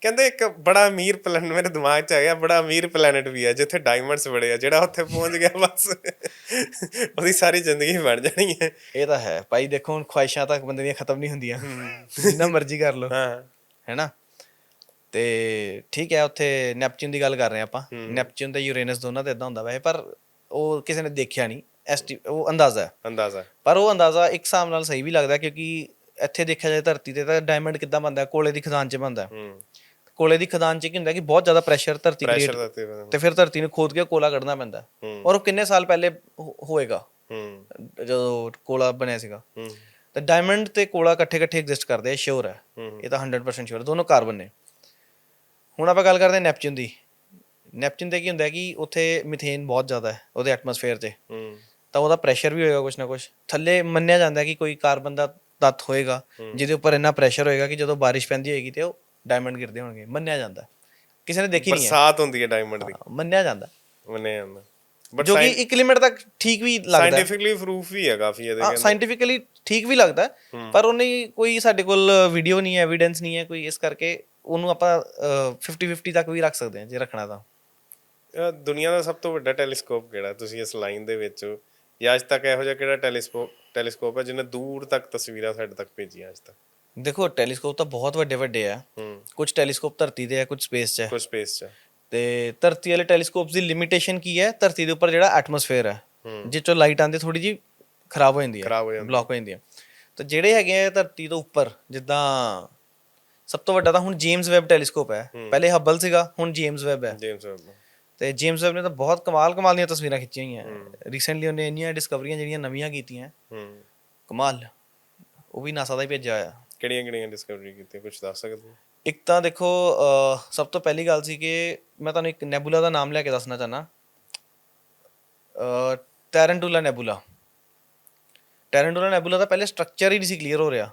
ਕਹਿੰਦੇ ਇੱਕ ਬੜਾ ਅਮੀਰ ਪਲੈਨਟ ਮੇਰੇ ਦਿਮਾਗ 'ਚ ਆ ਗਿਆ ਬੜਾ ਅਮੀਰ ਪਲੈਨਟ ਵੀ ਹੈ ਜਿੱਥੇ ਡਾਇਮੰਡਸ ਬੜੇ ਆ ਜਿਹੜਾ ਉੱਥੇ ਪਹੁੰਚ ਗਿਆ ਬਸ। ਉਹਦੀ ਸਾਰੀ ਜ਼ਿੰਦਗੀ ਬਣ ਜਾਣੀ ਹੈ। ਇਹ ਤਾਂ ਹੈ। ਭਾਈ ਦੇਖੋ ਹੁਣ ਖੁਆਇਸ਼ਾਂ ਤਾਂ ਬੰਦੇ ਦੀਆਂ ਖਤਮ ਨਹੀਂ ਹੁੰਦੀਆਂ। ਜਿੰਨਾ ਮਰਜ਼ੀ ਕਰ ਲਓ। ਹਾਂ। ਹੈਨਾ? ਤੇ ਠੀਕ ਹੈ ਉੱਥੇ ਨੈਪਚੂਨ ਦੀ ਗੱਲ ਕਰ ਰਹੇ ਆਪਾਂ। ਨੈਪਚੂਨ ਤੇ ਯੂਰੇਨਸ ਦੋਨਾਂ ਤੇ ਇਦਾਂ ਹੁੰਦਾ ਵੈਸੇ ਪਰ ਉਹ ਕਿਸੇ ਨੇ ਦੇਖਿਆ ਨਹੀਂ। ਐਸਟੀ ਉਹ ਅੰਦਾਜ਼ਾ ਹੈ। ਅੰਦਾਜ਼ਾ। ਪਰ ਉਹ ਅੰਦਾਜ਼ਾ ਇੱਕ ਹਿਸਾਬ ਨਾਲ ਸਹੀ ਵੀ ਲੱਗਦਾ ਕਿਉਂਕਿ ਇੱਥੇ ਦੇਖਿਆ ਜਾਏ ਧਰਤੀ ਤੇ ਤਾਂ ਡਾਇਮੰਡ ਕਿੱਦਾਂ ਬਣਦਾ? ਕੋਲੇ ਦੀ ਖਦਾਨ 'ਚ ਬਣਦਾ ਹੈ। ਕੋਲੇ ਦੀ ਖਦਾਨ 'ਚ ਕੀ ਹੁੰਦਾ ਕਿ ਬਹੁਤ ਜ਼ਿਆਦਾ ਪ੍ਰੈਸ਼ਰ ਧਰਤੀ ਪ੍ਰੈਸ਼ਰ ਤੇ ਤੇ ਫਿਰ ਧਰਤੀ ਨੂੰ ਖੋਦ ਕੇ ਕੋਲਾ ਕੱਢਣਾ ਪੈਂਦਾ। ਹੂੰ। ਔਰ ਉਹ ਕਿੰਨੇ ਸਾਲ ਪਹਿਲੇ ਹੋ- ਹੋਏਗਾ? ਹੂੰ। ਜਦੋਂ ਕੋਲਾ ਬਣਿਆ ਸੀਗਾ। ਹੂੰ। ਤੇ ਡਾਇਮੰਡ ਤੇ ਕੋਲਾ ਇਕੱਠੇ ਇਕੱਠੇ ਐਗਜ਼ਿਸਟ ਕਰਦੇ ਆ ਸ਼ੋਰ ਹੈ। ਇਹ ਤਾਂ 100% ਸ਼ੋਰ ਦੋਨੋਂ ਕਾਰਬਨ ਨੇ। ਹੁਣ ਆਪਾਂ ਗੱਲ ਕਰਦੇ ਹਾਂ ਨੈਪਚੂਨ ਦੀ। ਨੈਪਚੂਨ ਤੇ ਕੀ ਹੁੰਦਾ ਹੈ ਕਿ ਉੱਥੇ ਮਿਥੇਨ ਬਹੁਤ ਜ਼ਿਆਦਾ ਹੈ ਉਹਦੇ ਐਟਮੋਸਫੇਅਰ 'ਚ ਹੂੰ। ਤਾਂ ਉਹਦਾ ਪ੍ਰੈਸ਼ਰ ਵੀ ਹੋਏਗਾ ਕੁਛ ਨਾ ਕੁਛ। ਥੱਲੇ ਮੰਨਿਆ ਜਾਂਦਾ ਹੈ ਕਿ ਕੋਈ ਕਾਰਬਨ ਦਾ ਤੱਤ ਹੋਏਗਾ ਜਿਹਦੇ ਉੱਪਰ ਇੰਨਾ ਪ੍ਰੈਸ਼ਰ ਹੋਏਗਾ ਕਿ ਜਦੋਂ ਬਾਰਿਸ਼ ਪੈਂਦੀ ਹੋਏਗੀ ਤੇ ਉਹ ਡਾਇਮੰਡ ਗਿਰਦੇ ਹੋਣਗੇ ਮੰਨਿਆ ਜਾਂਦਾ। ਹੈ। ਕਿਸੇ ਨੇ ਦੇਖੀ ਨਹੀਂ ਹੈ। ਬਰਸਾਤ ਹੁੰਦੀ ਹੈ ਡਾਇਮੰਡ ਦੀ। ਮੰਨਿਆ ਜਾਂਦਾ। ਮੰਨੇ ਜਾਂਦਾ। ਬਟ ਜੋ ਕਿ ਇੱਕ ਲਿਮਿਟ ਤੱਕ ਠੀਕ ਵੀ ਲੱਗਦਾ। ਹੈ ਸਾਇੰਟੀਫਿਕਲੀ ਪ੍ਰੂਫ ਵੀ ਹੈ ਕਾਫੀ ਇਹਦੇ ਕਹਿੰਦੇ। ਸਾਇੰਟੀਫਿਕਲੀ ਠੀਕ ਵੀ ਲੱਗਦਾ। ਹੈ, ਪਰ ਉਹਨੇ ਕੋਈ ਸਾਡੇ ਕੋਲ ਵੀਡੀਓ ਨਹੀਂ ਹੈ ਐਵੀਡੈਂਸ ਨਹੀਂ ਹੈ ਕੋਈ ਇਸ ਕਰਕੇ ਉਹਨੂੰ ਆਪਾਂ 50 50 ਤੱਕ ਵੀ ਰੱਖ ਸਕਦੇ ਹਾਂ ਜੇ ਰੱਖਣਾ ਤਾਂ। ਦੁਨੀਆ ਦਾ ਸਭ ਤੋਂ ਵੱਡਾ ਟੈਲੀਸਕੋਪ ਕਿਹੜਾ? ਤੁਸੀਂ ਇਸ ਲਾਈਨ ਦੇ ਵਿੱਚ ਹੋ? ਜਾਂ ਅੱਜ ਤੱਕ ਇਹੋ ਜਿਹਾ ਕਿਹੜਾ ਟੈਲੀਸਕੋਪ ਟੈਲੀਸਕੋਪ ਹੈ ਜਿਹਨੇ ਦੂਰ ਤੱਕ ਤਸਵੀਰਾਂ ਸਾਡੇ ਤੱਕ ਭੇਜੀਆਂ ਅੱਜ ਤੱਕ? ਦੇਖੋ ਟੈਲੀਸਕੋਪ ਤਾਂ ਬਹੁਤ ਵੱਡੇ ਵੱਡੇ ਆ। ਹੂੰ। ਕੁਝ ਟੈਲੀਸਕੋਪ ਧਰਤੀ ਤੇ ਹੈ ਕੁਝ ਸਪੇਸ 'ਚ ਹੈ ਕੁਝ ਸਪੇਸ 'ਚ ਤੇ ਧਰਤੀ ਵਾਲੇ ਟੈਲੀਸਕੋਪਸ ਦੀ ਲਿਮਿਟੇਸ਼ਨ ਕੀ ਹੈ? ਧਰਤੀ ਦੇ ਉੱਪਰ ਜਿਹੜਾ ਐਟਮੋਸਫੇਅਰ ਹੈ। ਜਿਸ ਚੋਂ ਲਾਈਟ ਆਉਂਦੀ ਥੋੜੀ ਜੀ ਖਰਾਬ ਹੋ ਜਾਂਦੀ ਹੈ ਖਰਾਬ ਹੋ ਜਾਂਦੀ ਬਲੌਕ ਹੋ ਜਾਂਦੀ ਹੈ ਤਾਂ ਜਿਹੜੇ ਹੈਗੇ ਆ ਧਰਤੀ ਤੋਂ ਉੱਪਰ ਜਿੱਦਾਂ ਸਭ ਤੋਂ ਵੱਡਾ ਤਾਂ ਹੁਣ ਜੇਮਸ ਵੈਬ ਟੈਲੀਸਕੋਪ ਹੈ। ਪਹਿਲੇ ਹਬਲ ਸੀਗਾ ਹੁਣ ਜੇਮਸ ਵੈਬ ਹੈ। ਜੇਮਸ ਵੈਬ ਤੇ ਜੇਮਸ ਵੈਬ ਨੇ ਤਾਂ ਬਹੁਤ ਕਮਾਲ ਕਮਾਲ ਦੀਆਂ ਤਸਵੀਰਾਂ ਖਿੱਚੀਆਂ ਹੋਈਆਂ। ਰੀਸੈਂਟਲੀ ਉਹਨੇ ਇੰਨੀਆਂ ਡਿਸਕਵਰੀਆਂ ਜਿਹੜੀਆਂ ਨਵੀਆਂ ਕੀਤੀਆਂ। ਹੂੰ। ਕਮਾਲ। ਉਹ ਵੀ ਨਾਸਾ ਦਾ ਹੀ ਭੇਜਿਆ ਹੋਇਆ। ਕਿਹੜੀਆਂ ਕਿਹੜੀਆਂ ਡਿਸਕਵਰੀ ਕੀਤੀਆਂ? ਕੁਝ ਦੱਸ ਸਕਦੇ ਹੋ? ਇੱਕ ਤਾਂ ਦੇਖੋ ਸਭ ਤੋਂ ਪਹਿਲੀ ਗੱਲ ਸੀ ਕਿ ਮੈਂ ਤੁਹਾਨੂੰ ਇੱਕ ਨੈਬੂਲਾ ਦਾ ਨਾਮ ਲੈ ਕੇ ਦੱਸਣਾ ਚਾਹਨਾ ਟੈਰੈਂਟੂਲਾ ਨੈਬੂਲਾ। ਟੈਰੈਂਟੂਲਾ ਨੈਬੂਲਾ ਦਾ ਪਹਿਲੇ ਸਟਰਕਚਰ ਹੀ ਨਹੀਂ ਸੀ ਕਲੀਅਰ ਹੋ ਰਿਹਾ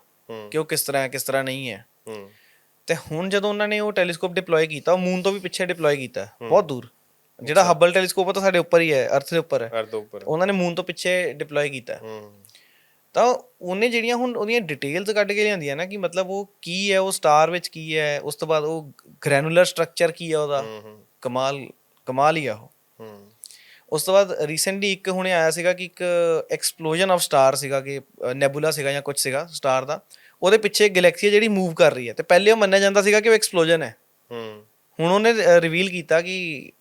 ਕਿ ਉਹ ਕਿਸ ਤਰ੍ਹਾਂ ਹੈ ਕਿਸ ਤਰ੍ਹਾਂ ਨਹੀਂ ਹੈ। ਤੇ ਹੁਣ ਜਦੋਂ ਉਹਨਾਂ ਨੇ ਉਹ ਟੈਲੀਸਕੋਪ ਡਿਪਲੋਏ ਕੀਤਾ ਉਹ ਮੂਨ ਤੋਂ ਵੀ ਪਿੱਛੇ ਡਿਪਲੋਏ ਕੀਤਾ। ਬਹੁਤ ਦੂਰ। ਜਿਹੜਾ ਹਬਲ ਟੈਲੀਸਕੋਪ ਤਾਂ ਸਾਡੇ ਉੱਪਰ ਹੀ ਹੈ ਅਰਥ ਦੇ ਉੱਪਰ ਹੈ। ਉਹਨਾਂ ਨੇ ਮੂਨ ਤੋਂ ਪਿੱਛੇ ਡਿਪਲੋਏ ਕੀਤਾ। ਤਾਂ ਉਹਨੇ ਜਿਹੜੀਆਂ ਹੁਣ ਉਹਦੀਆਂ ਡਿਟੇਲਸ ਕੱਢ ਕੇ ਲਿਆਂਦੀਆਂ ਨਾ ਕਿ ਮਤਲਬ ਉਹ ਕੀ ਹੈ ਉਹ ਸਟਾਰ ਵਿੱਚ ਕੀ ਹੈ ਉਸ ਤੋਂ ਬਾਅਦ ਉਹ ਗ੍ਰੈਨੂਲਰ ਸਟਰਕਚਰ ਕੀ ਹੈ ਉਹਦਾ? ਕਮਾਲ ਕਮਾਲ ਹੀ ਆ ਉਹ। ਹੂੰ। ਉਸ ਤੋਂ ਬਾਅਦ ਰੀਸੈਂਟਲੀ ਇੱਕ ਹੁਣੇ ਆਇਆ ਸੀਗਾ ਕਿ ਇੱਕ ਐਕਸਪਲੋਜਨ ਆਫ ਸਟਾਰ ਸੀਗਾ ਕਿ ਨੈਬੂਲਾ ਸੀਗਾ ਜਾਂ ਕੁਝ ਸੀਗਾ ਸਟਾਰ ਦਾ। ਉਹਦੇ ਪਿੱਛੇ ਗੈਲੈਕਸੀ ਜਿਹੜੀ ਮੂਵ ਕਰ ਰਹੀ ਹੈ ਤੇ ਪਹਿਲੇ ਉਹ ਮੰਨਿਆ ਜਾਂਦਾ ਸੀਗਾ ਕਿ ਉਹ ਐਕਸਪਲੋਜਨ ਹੈ। ਹੂੰ। ਹੁਣ ਉਹਨੇ ਰਿਵੀਲ ਕੀਤਾ ਕਿ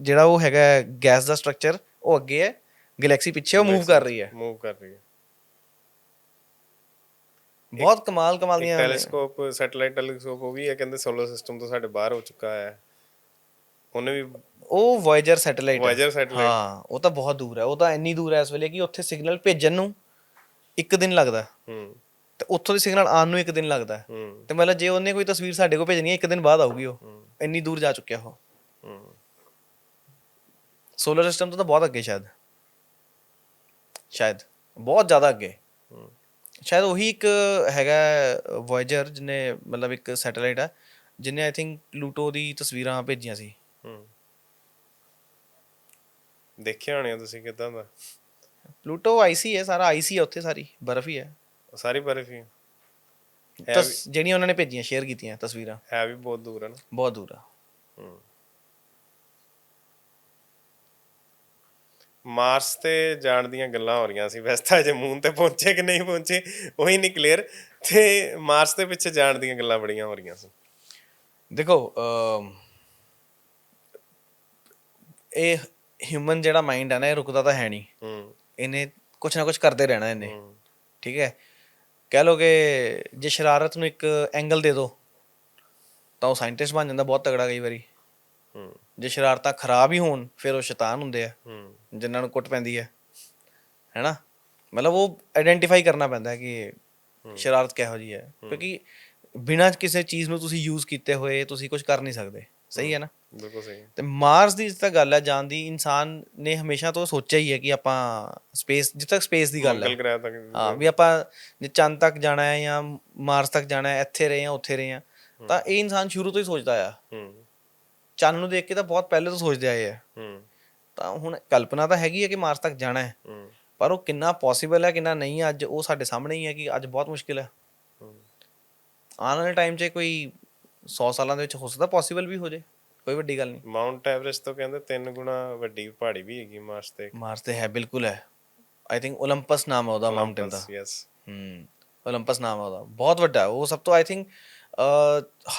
ਜਿਹੜਾ ਉਹ ਹੈਗਾ ਗੈਸ ਦਾ ਸਟਰਕਚਰ ਉਹ ਅੱਗੇ ਹੈ। ਗੈਲੈਕਸੀ ਪਿੱਛੇ ਉਹ ਮੂਵ ਕਰ ਰਹੀ ਹੈ। ਮੂਵ ਕਰ ਰਹੀ ਹੈ। ਬਹੁਤ ਕਮਾਲ ਕਮਾਲ ਦੀਆਂ ਟੈਲੀਸਕੋਪ ਸੈਟੇਲਾਈਟ ਟੈਲੀਸਕੋਪ ਉਹ ਵੀ ਹੈ ਕਹਿੰਦੇ ਸੋਲਰ ਸਿਸਟਮ ਤੋਂ ਸਾਡੇ ਬਾਹਰ ਹੋ ਚੁੱਕਾ ਹੈ। ਉਹਨੇ ਵੀ ਉਹ ਵੋਇਜਰ ਸੈਟੇਲਾਈਟ ਵਾਇਜਰ ਸੈਟੇਲਾਈਟ ਹਾਂ ਉਹ ਤਾਂ ਬਹੁਤ ਦੂਰ ਹੈ। ਉਹ ਤਾਂ ਇੰਨੀ ਦੂਰ ਹੈ ਇਸ ਵੇਲੇ ਕਿ ਉੱਥੇ ਸਿਗਨਲ ਭੇਜਣ ਨੂੰ ਇੱਕ ਦਿਨ ਲੱਗਦਾ। ਹੂੰ। ਤੇ ਉੱਥੋਂ ਦੀ ਸਿਗਨਲ ਆਉਣ ਨੂੰ ਇੱਕ ਦਿਨ ਲੱਗਦਾ। ਤੇ ਮਤਲਬ ਜੇ ਉਹਨੇ ਕੋਈ ਤਸਵੀਰ ਸਾਡੇ ਕੋਲ ਭੇਜਣੀ ਹੈ ਇੱਕ ਦਿਨ ਬਾਅਦ ਆਊਗੀ ਉਹ। ਇੰਨੀ ਦੂਰ ਜਾ ਚੁੱਕਿਆ ਉਹ। ਹੂੰ। ਸੋਲਰ ਸਿਸਟਮ ਤੋਂ ਤਾਂ ਬਹੁਤ ਅੱਗੇ ਸ਼ਾਇਦ। ਸ਼ਾਇਦ। ਬਹੁਤ ਜ਼ਿਆਦਾ ਅੱਗੇ। ਹੂੰ। ਸ਼ਾਇਦ ਉਹੀ ਇੱਕ ਹੈਗਾ ਵੋਇਜਰ ਜਿਹਨੇ ਮਤਲਬ ਇੱਕ ਸੈਟੇਲਾਈਟ ਹੈ ਜਿਹਨੇ ਆਈ ਥਿੰਕ ਪਲੂਟੋ ਦੀ ਤਸਵੀਰਾਂ ਭੇਜੀਆਂ ਸੀ। ਹੂੰ। ਦੇਖਿਆ ਹੋਣਿਆ ਤੁਸੀਂ ਕਿਦਾਂ ਦਾ? ਪਲੂਟੋ ਆਈਸੀ ਹੈ ਸਾਰਾ ਆਈਸੀ ਹੈ ਉੱਥੇ ਸਾਰੀ ਬਰਫ਼ ਹੀ ਹੈ। ਸਾਰੀ ਬਰਫ ਹੀ ਹੈ। ਹੈ ਤਸ ਜਿਹੜੀਆਂ ਉਹਨਾਂ ਨੇ ਭੇਜੀਆਂ ਸ਼ੇਅਰ ਕੀਤੀਆਂ ਤਸਵੀਰਾਂ। ਹੈ ਵੀ ਬਹੁਤ ਦੂਰ ਹੈ ਨਾ। ਬਹੁਤ ਦੂਰ ਆ। ਹੂੰ। ਮਾਰਸ ਤੇ ਜਾਣ ਦੀਆਂ ਗੱਲਾਂ ਹੋ ਰਹੀਆਂ ਸੀ। ਵੈਸੇ ਤਾਂ ਅਜੇ ਮੂਨ ਤੇ ਪਹੁੰਚੇ ਕਿ ਨਹੀਂ ਪਹੁੰਚੇ ਉਹੀ ਨਹੀਂ ਕਲੀਅਰ ਤੇ ਮਾਰਸ ਦੇ ਪਿੱਛੇ ਜਾਣ ਦੀਆਂ ਗੱਲਾਂ ਬੜੀਆਂ ਹੋ ਰਹੀਆਂ ਸੀ। ਦੇਖੋ ਇਹ ਹਿਊਮਨ ਜਿਹੜਾ ਮਾਈਂਡ ਹੈ ਨਾ ਇਹ ਰੁਕਦਾ ਤਾਂ ਹੈ ਨਹੀਂ। ਹੂੰ। ਇਹਨੇ ਕੁਛ ਨਾ ਕੁਛ ਕਰਦੇ ਰਹਿਣਾ ਇਹਨੇ। ਠੀਕ ਹੈ? ਕਹਿ ਲੋ ਕਿ ਜੇ ਸ਼ਰਾਰਤ ਨੂੰ ਇੱਕ ਐਂਗਲ ਦੇ ਦੋ ਤਾਂ ਉਹ ਸਾਇੰਟਿਸਟ ਬਣ ਜਾਂਦਾ ਬਹੁਤ ਤਗੜਾ ਕਈ ਵਾਰੀ। ਹੂੰ। ਜੇ ਸ਼ਰਾਰਤਾਂ ਖਰਾਬ ਹੀ ਹੋਣ ਫਿਰ ਉਹ ਸ਼ੈਤਾਨ ਹੁੰਦੇ ਆ। ਹੂੰ। ਜਿਨ੍ਹਾਂ ਨੂੰ ਕੁੱਟ ਪੈਂਦੀ ਹੈ ਹੈਨਾ? ਮਤਲਬ ਉਹ ਆਇਡੈਂਟੀਫਾਈ ਕਰਨਾ ਪੈਂਦਾ ਹੈ ਕਿ ਸ਼ਰਾਰਤ ਕਿਹੋ ਜੀ ਹੈ। ਕਿਉਂਕਿ ਬਿਨਾਂ ਕਿਸੇ ਚੀਜ਼ ਨੂੰ ਤੁਸੀਂ ਯੂਜ਼ ਕੀਤੇ ਹੋਏ ਤੁਸੀਂ ਕੁਝ ਕਰ ਨਹੀਂ ਸਕਦੇ। ਸਹੀ ਹੈ ਨਾ? ਬਿਲਕੁਲ ਸਹੀ ਤੇ ਮਾਰਸ ਦੀ ਜਿੱਥੇ ਤੱਕ ਗੱਲ ਹੈ ਜਾਣ ਦੀ ਇਨਸਾਨ ਨੇ ਹਮੇਸ਼ਾ ਤੋਂ ਸੋਚਿਆ ਹੀ ਹੈ ਕਿ ਆਪਾਂ ਸਪੇਸ ਜਿੱਥੇ ਤੱਕ ਸਪੇਸ ਦੀ ਗੱਲ ਹੈ। ਹਾਂ ਵੀ ਆਪਾਂ ਜੇ ਚੰਦ ਤੱਕ ਜਾਣਾ ਹੈ ਜਾਂ ਮਾਰਸ ਤੱਕ ਜਾਣਾ ਹੈ ਇੱਥੇ ਰਹੇ ਜਾਂ ਉੱਥੇ ਰਹੇ ਹਾਂ ਤਾਂ ਇਹ ਇਨਸਾਨ ਸ਼ੁਰੂ ਤੋਂ ਹੀ ਸੋਚਦਾ ਆ। ਹੂੰ। ਚੰਨ ਨੂੰ ਦੇਖ ਕੇ ਤਾਂ ਬਹੁਤ ਪਹਿਲੇ ਤੋਂ ਸੋਚਦੇ ਆਏ ਆ। ਹੂੰ। ਤਾਂ ਹੁਣ ਕਲਪਨਾ ਤਾਂ ਹੈਗੀ ਹੈ ਕਿ ਮਾਰਸ ਤੱਕ ਜਾਣਾ ਹੈ। ਪਰ ਉਹ ਕਿੰਨਾ ਪੋਸੀਬਲ ਹੈ ਕਿੰਨਾ ਨਹੀਂ ਅੱਜ ਉਹ ਸਾਡੇ ਸਾਹਮਣੇ ਹੀ ਹੈ ਕਿ ਅੱਜ ਬਹੁਤ ਮੁਸ਼ਕਿਲ ਹੈ। ਆਉਣ ਵਾਲੇ ਟਾਈਮ 'ਚ ਕੋਈ 100 ਸਾਲਾਂ ਦੇ ਵਿੱਚ ਹੋ ਸਕਦਾ ਪੋਸੀਬਲ ਵੀ ਹੋ ਜੇ ਕੋਈ ਵੱਡੀ ਗੱਲ ਨਹੀਂ। ਮਾਉਂਟ ਐਵਰੇਸਟ ਤੋਂ ਕਹਿੰਦੇ ਤਿੰਨ ਗੁਣਾ ਵੱਡੀ ਪਹਾੜੀ ਵੀ ਹੈਗੀ ਮਾਰਸ ਤੇ ਮਾਰਸ ਤੇ ਹੈ ਬਿਲਕੁਲ ਹੈ। ਆਈ ਥਿੰਕ 올림ਪਸ ਨਾਮ ਹੈ ਉਹਦਾ ਮਾਉਂਟੇਨ ਦਾ। ਯੈਸ ਹਮ 올림ਪਸ ਨਾਮ ਹੈ ਉਹਦਾ। ਬਹੁਤ ਵੱਡਾ। ਉਹ ਸਭ ਤੋਂ ਆਈ ਥਿੰਕ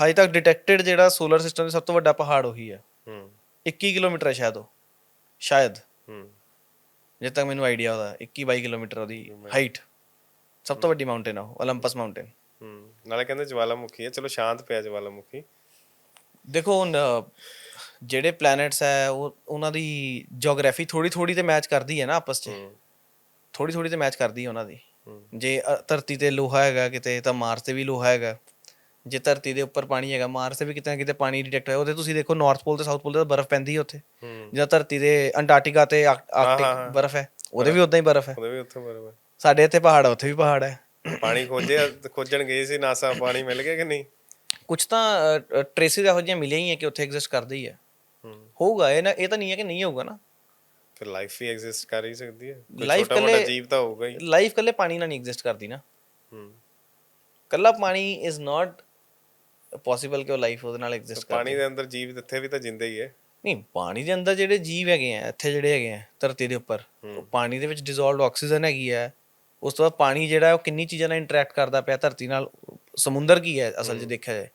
ਹਾਈ ਤੱਕ ਡਿਟੈਕਟਡ ਜਿਹੜਾ ਸੋਲਰ ਸਿਸਟਮ ਦਾ ਸਭ ਤੋਂ ਵੱਡਾ ਪਹਾੜ ਉਹੀ ਹੈ। ਹਮ 21 ਕਿਲੋਮੀਟਰ ਹੈ ਸ਼ਾਇਦ ਉਹ। ਸ਼ਾਇਦ ਹੂੰ ਜਿੱਥੇ ਤੱਕ ਮੈਨੂੰ ਆਈਡੀਆ ਉਹਦਾ 21 22 ਕਿਲੋਮੀਟਰ ਉਹਦੀ ਹਾਈਟ ਸਭ ਤੋਂ ਵੱਡੀ ਮਾਊਂਟੇਨ ਆ ਉਹ 올림ਪਸ ਮਾਊਂਟੇਨ ਹੂੰ ਨਾਲੇ ਕਹਿੰਦੇ ਜਵਾਲਾਮੁਖੀ ਹੈ ਚਲੋ ਸ਼ਾਂਤ ਪਿਆ ਜਵਾਲਾਮੁਖੀ ਦੇਖੋ ਹੁਣ ਜਿਹੜੇ ਪਲੈਨਟਸ ਹੈ ਉਹ ਉਹਨਾਂ ਦੀ ਜੀਓਗ੍ਰਾਫੀ ਥੋੜੀ ਥੋੜੀ ਤੇ ਮੈਚ ਕਰਦੀ ਹੈ ਨਾ ਆਪਸ 'ਚ ਥੋੜੀ ਥੋੜੀ ਤੇ ਮੈਚ ਕਰਦੀ ਹੈ ਉਹਨਾਂ ਦੀ ਜੇ ਧਰਤੀ ਤੇ ਲੋਹਾ ਹੈਗਾ ਕਿਤੇ ਤਾਂ ਮਾਰਸ ਤੇ ਵੀ ਲੋਹਾ ਹੈਗਾ ਜੇ ਧਰਤੀ ਦੇ ਉੱਪਰ ਪਾਣੀ ਹੈਗਾ ਮਾਰਸ ਤੇ ਵੀ ਕਿਤੇ ਨਾ ਕਿਤੇ ਪਾਣੀ ਡਿਟੈਕਟ ਹੋਇਆ। ਉਹਦੇ ਤੁਸੀਂ ਦੇਖੋ ਨਾਰਥ ਪੋਲ ਤੇ ਸਾਊਥ ਪੋਲ ਤੇ ਬਰਫ਼ ਪੈਂਦੀ ਹੈ ਉੱਥੇ। ਹੂੰ। ਜਿੱਦਾਂ ਧਰਤੀ ਦੇ ਅੰਟਾਰਕਟਿਕਾ ਤੇ ਆਰਕ- ਹਾਂ, ਆਰਕਟਿਕ ਹਾਂ। ਬਰਫ਼ ਹੈ। ਉਹਦੇ ਵੀ ਉਦਾਂ ਹੀ ਬਰਫ਼ ਹੈ। ਉਹਦੇ ਵੀ ਉੱਥੇ ਬਰਬਰ ਸਾਡੇ ਇੱਥੇ ਪਹਾੜ ਉੱਥੇ ਵੀ ਪਹਾੜ ਹੈ। ਪਾਣੀ ਖੋਜਿਆ ਖੋਜਣ ਗਏ ਸੀ ਨਾਸਾ ਪਾਣੀ ਮਿਲ ਗਿਆ ਕਿ ਨਹੀਂ? ਕੁਝ ਤਾਂ ਟ੍ਰੇਸਿਸ ਇਹੋ ਜਿਹੀਆਂ ਮਿਲੀਆਂ ਹੀ ਹੈ ਕਿ ਉੱਥੇ ਐਗਜ਼ਿਸਟ ਕਰਦੇ ਹੀ ਹੈ। ਹੂੰ। ਹੋਊਗਾ ਇਹ ਨਾ ਇਹ ਤਾਂ ਨਹੀਂ ਹੈ ਕਿ ਨਹੀਂ ਹੋਊਗਾ ਨਾ। ਫਿਰ ਲਾਈਫ ਵੀ ਐਗਜ਼ਿਸਟ ਕਰ ਹੀ ਸਕਦੀ ਹੈ। ਮੋਟਾ ਇਕੱਲੇ- ਜੀਵ ਤਾਂ ਹੋਊਗਾ ਹੀ। ਲਾਈਫ ਕੱਲੇ ਪਾਣੀ ਨਾਲ ਨਹੀਂ ਐਗਜ਼ਿਸਟ ਕਰਦੀ ਨਾ। ਹੂੰ। ਕੱਲਾ ਪਾਣੀ ਇਜ਼ ਨਾਟ ਪੋਸੀਬਲ ਕਿ ਉਹ ਲਾਈਫ ਉਹਦੇ ਨਾਲ ਐਗਜ਼ਿਸਟ ਕਰ ਪਾਣੀ ਦੇ ਅੰਦਰ ਜੀਵ ਇੱਥੇ ਵੀ ਤਾਂ ਜਿੰਦੇ ਹੀ ਹੈ। ਨਹੀਂ ਪਾਣੀ ਦੇ ਅੰਦਰ ਜਿਹੜੇ ਜੀਵ ਹੈਗੇ ਆ ਇੱਥੇ ਜਿਹੜੇ ਹੈਗੇ ਆ ਧਰਤੀ ਦੇ ਉੱਪਰ ਪਾਣੀ ਦੇ ਵਿੱਚ ਡਿਸੋਲਵਡ ਆਕਸੀਜਨ ਹੈਗੀ ਹੈ ਉਸ ਤੋਂ ਬਾਅਦ ਪਾਣੀ ਜਿਹੜਾ ਉਹ ਕਿੰਨੀ ਚੀਜ਼ਾਂ ਨਾਲ ਇੰਟਰੈਕਟ ਕਰਦਾ ਪਿਆ ਧਰਤੀ ਨਾਲ ਸਮੁੰਦਰ ਕੀ ਹੈ ਅਸਲ 'ਚ ਦੇਖਿਆ ਜਾਏ।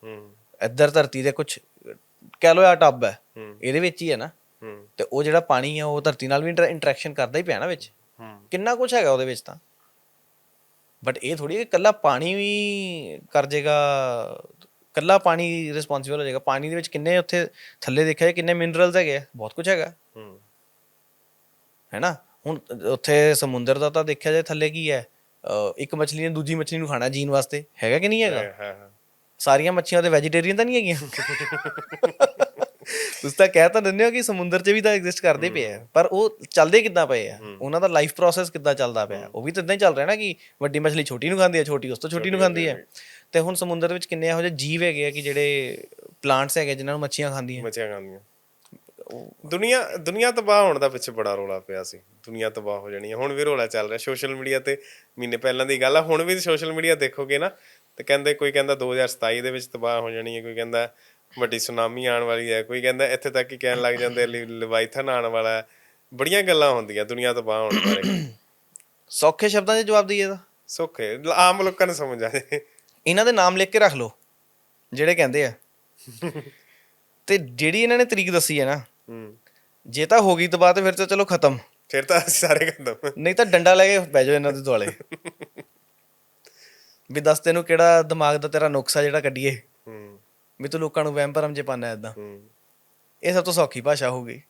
ਇੱਧਰ ਧਰਤੀ ਦੇ ਕੁਝ ਕਹਿ ਲੋ ਆ ਟੱਬ ਹੈ ਇਹਦੇ ਵਿੱਚ ਹੀ ਹੈ ਨਾ। ਤੇ ਉਹ ਜਿਹੜਾ ਪਾਣੀ ਹੈ ਉਹ ਧਰਤੀ ਨਾਲ ਵੀ ਇੰਟਰੈਕਸ਼ਨ ਕਰਦਾ ਹੀ ਪਿਆ ਨਾ ਵਿੱਚ। ਕਿੰਨਾ ਕੁਝ ਹੈਗਾ ਉਹਦੇ ਵਿੱਚ ਤਾਂ। ਬਟ ਇਹ ਥੋੜੀ ਕਿ ਕੱਲਾ ਪਾਣੀ ਵੀ ਕਰ ਜਾਏਗਾ ਕੱਲਾ ਪਾਣੀ ਰਿਸਪੌਂਸਿਬਲ ਹੋ ਜਾਏਗਾ। ਪਾਣੀ ਦੇ ਵਿੱਚ ਕਿੰਨੇ ਉੱਥੇ ਥੱਲੇ ਦੇਖਿਆ ਕਿੰਨੇ ਮਿਨਰਲਸ ਹੈਗੇ ਆ ਬਹੁਤ ਕੁਝ ਹੈਗਾ। ਹੂੰ। ਹੈਨਾ ਹੁਣ ਉੱਥੇ ਸਮੁੰਦਰ ਦਾ ਤਾਂ ਦੇਖਿਆ ਜਾਏ ਥੱਲੇ ਕੀ ਹੈ ਅਹ ਇੱਕ ਮੱਛਲੀ ਨੇ ਦੂਜੀ ਮੱਛਲੀ ਨੂੰ ਖਾਣਾ ਜੀਣ ਵਾਸਤੇ। ਹੈਗਾ ਕਿ ਨਹੀਂ ਹੈਗਾ? ਹਾਂ ਹਾਂ ਸਾਰੀਆਂ ਮੱਛੀਆਂ ਤੇ ਵੈਜੀਟੇਰੀਅਨ ਤਾਂ ਨਹੀਂ ਹੈਗੀਆਂ? ਤੁਸੀਂ ਤਾਂ ਕਹਿ ਤਾਂ ਦਿੰਦੇ ਹੋ ਕਿ ਸਮੁੰਦਰ 'ਚ ਵੀ ਤਾਂ ਐਗਜ਼ਿਸਟ ਕਰਦੇ ਪਏ ਆ ਪਰ ਉਹ ਚੱਲਦੇ ਕਿੱਦਾਂ ਪਏ ਆ? ਉਹਨਾਂ ਦਾ ਲਾਈਫ ਪ੍ਰੋਸੈਸ ਕਿੱਦਾਂ ਚੱਲਦਾ ਪਿਆ? ਉਹ ਵੀ ਤਾਂ ਇਦਾਂ ਹੀ ਚੱਲ ਰਿਹਾ ਨਾ ਕਿ ਵੱਡੀ ਮੱਛਲੀ ਛੋਟੀ ਨੂੰ ਖਾਂਦੀ ਹੈ ਛੋਟੀ ਉਸ ਤੋਂ ਛੋਟੀ ਨੂੰ ਖਾਂਦੀ ਹੈ ਤੇ ਹੁਣ ਸਮੁੰਦਰ ਵਿੱਚ ਕਿੰਨੇ ਇਹੋ ਜਿਹੇ ਜੀਵ ਹੈਗੇ ਆ ਕਿ ਜਿਹੜੇ ਪਲਾਂਟਸ ਹੈਗੇ ਜਿਨ੍ਹਾਂ ਨੂੰ ਮੱਛੀਆਂ ਖਾਂਦੀਆਂ? ਮੱਛੀਆਂ ਖਾਂਦੀਆਂ। ਦੁਨੀਆ ਦੁਨੀਆ ਤਬਾਹ ਹੋਣ ਦਾ ਪਿੱਛੇ ਬੜਾ ਰੋਲਾ ਪਿਆ ਸੀ। ਦੁਨੀਆ ਤਬਾਹ ਹੋ ਜਾਣੀ ਹੈ ਹੁਣ ਵੀ ਰੋਲਾ ਚੱਲ ਰਿਹਾ ਸੋਸ਼ਲ ਮੀਡੀਆ ਤੇ ਮਹੀਨੇ ਪਹਿਲਾਂ ਦੀ ਗੱਲ ਆ। ਹੁਣ ਵੀ ਸੋਸ਼ਲ ਮੀਡੀਆ ਦੇਖੋਗੇ ਨਾ ਤੇ ਕਹਿੰਦੇ ਕੋਈ ਕਹਿੰਦਾ 2027 ਦੇ ਵਿੱਚ ਤਬਾਹ ਹੋ ਜਾਣੀ ਹੈ ਕੋਈ ਕਹਿੰਦਾ ਵੱਡੀ ਸੁਨਾਮੀ ਆਉਣ ਵਾਲੀ ਹੈ। ਕੋਈ ਕਹਿੰਦਾ ਇੱਥੇ ਤੱਕ ਹੀ ਕਹਿਣ ਲੱਗ ਜਾਂਦੇ ਲਵਾਈਥਨ ਆਉਣ ਵਾਲਾ ਹੈ। ਬੜੀਆਂ ਗੱਲਾਂ ਹੁੰਦੀਆਂ ਦੁਨੀਆ ਤਬਾਹ ਹੋਣ ਬਾਰੇ। ਸੌਖੇ ਸ਼ਬਦਾਂ 'ਚ ਜਵਾਬ ਦਈਏ ਤਾਂ। ਸੌਖੇ। ਆਮ ਲੋਕਾਂ ਨੂੰ ਸਮਝ ਆ ਜਾਏ। ਇਹਨਾਂ ਦੇ ਨਾਮ ਲਿਖ ਕੇ ਰੱਖ ਲਓ ਜਿਹੜੇ ਕਹਿੰਦੇ ਆ। ਤੇ ਜਿਹੜੀ ਇਹਨਾਂ ਨੇ ਤਰੀਕ ਦੱਸੀ ਹੈ ਨਾ ਹੂੰ। ਜੇ ਤਾਂ ਹੋ ਗਈ ਤਬਾਹ ਤੇ ਫਿਰ ਤਾਂ ਚਲੋ ਖਤਮ। ਫਿਰ ਤਾਂ ਅਸੀਂ ਸਾਰੇ ਖਤਮ। ਨਹੀਂ ਤਾਂ ਡੰਡਾ ਲੈ ਕੇ ਬਹਿ ਜਾਓ ਇਹਨਾਂ ਦੇ ਦੁਆਲੇ। ਵੀ ਦੱਸ ਤੈਨੂੰ ਕਿਹੜਾ ਦਿਮਾਗ ਦਾ ਤੇਰਾ ਨੁਕਸਾ ਜਿਹੜਾ ਕੱਢੀਏ। ਵੀ ਤੂੰ ਲੋਕਾਂ ਨੂੰ ਵਹਿਮ ਭਰਮ ਚ ਪਾਣਾ ਇਦਾਂ ਹੂੰ। ਇਹ ਸਭ ਤੋਂ ਸੌਖੀ ਭਾਸ਼ਾ ਹੋਊਗੀ